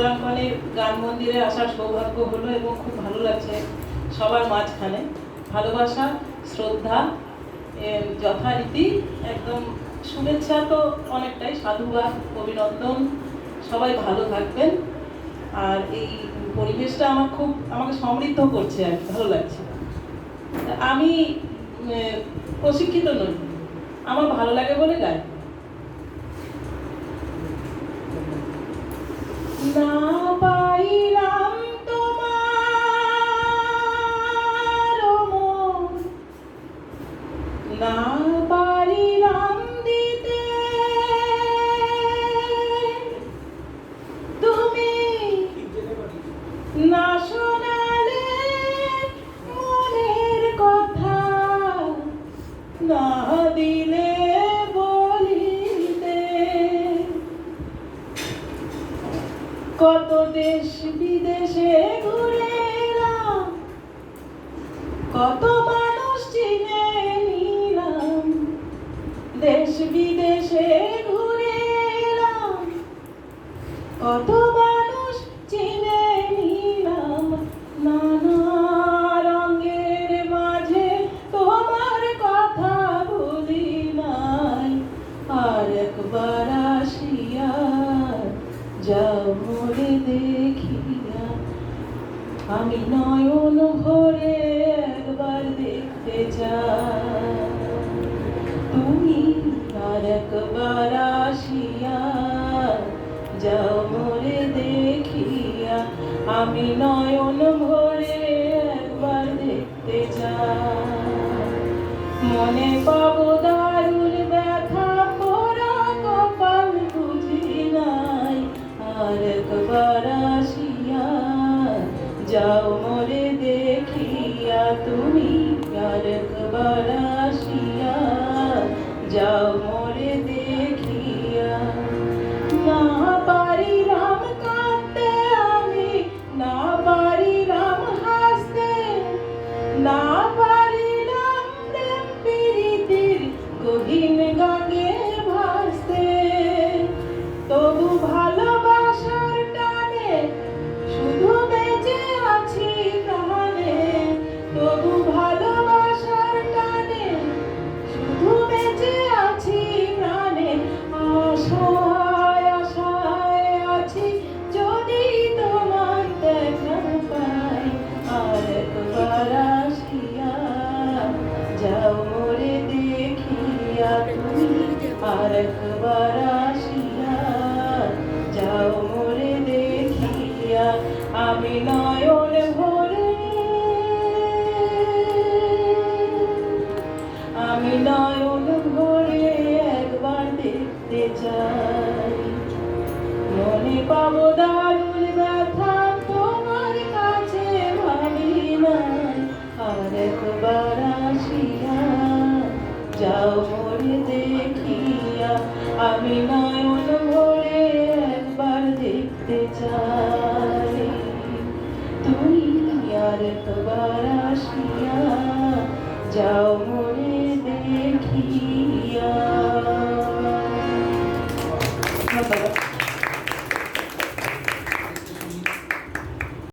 সুরাঙ্গনের গান মন্দিরে আসার সৌভাগ্য হলো এবং খুব ভালো লাগছে সবার মাঝখানে। ভালোবাসা, শ্রদ্ধা যথারীতি একদম শুভেচ্ছা তো অনেকটাই, সাধুবাদ, অভিনন্দন, সবাই ভালো থাকবেন। আর এই পরিবেশটা আমার খুব, আমাকে সমৃদ্ধ করছে আর ভালো লাগছে। আমি প্রশিক্ষিত নই। আমার ভালো লাগে বলে গাই। 妈 কত দেশ বিদেশে ঘুরে এলাম। কত মানুষ চিনে নিলাম। দেশ বিদেশে ঘুরে এলাম। কত মানুষ চিনে নিলাম। নানা রঙের মাঝে তোমার কথা ভুলি নাই আর একবার আমি নয়ন ভরে একবার দেখতে চাই। তুমি আর একবার আসিয়া যাও মরে দেখিয়া, আমি নয়ন ভরে একবার দেখতে চাই। মনে পাবো দারুণ যাও মরে দেখিয়া তুমি আর একবার আসিয়া যাও একবার আসিয়া যাও মোরে দেখিয়া আমি নয়ন আমি নয়ন দেখতে চাই। মনে পাবো কাছে আর একবার যাও দেখিয়া আমি নয়ন ভরে একবার দেখতে চাই। তুই আর তোবার আসিয়া যাও মনে দেখিয়া। ধন্যবাদ।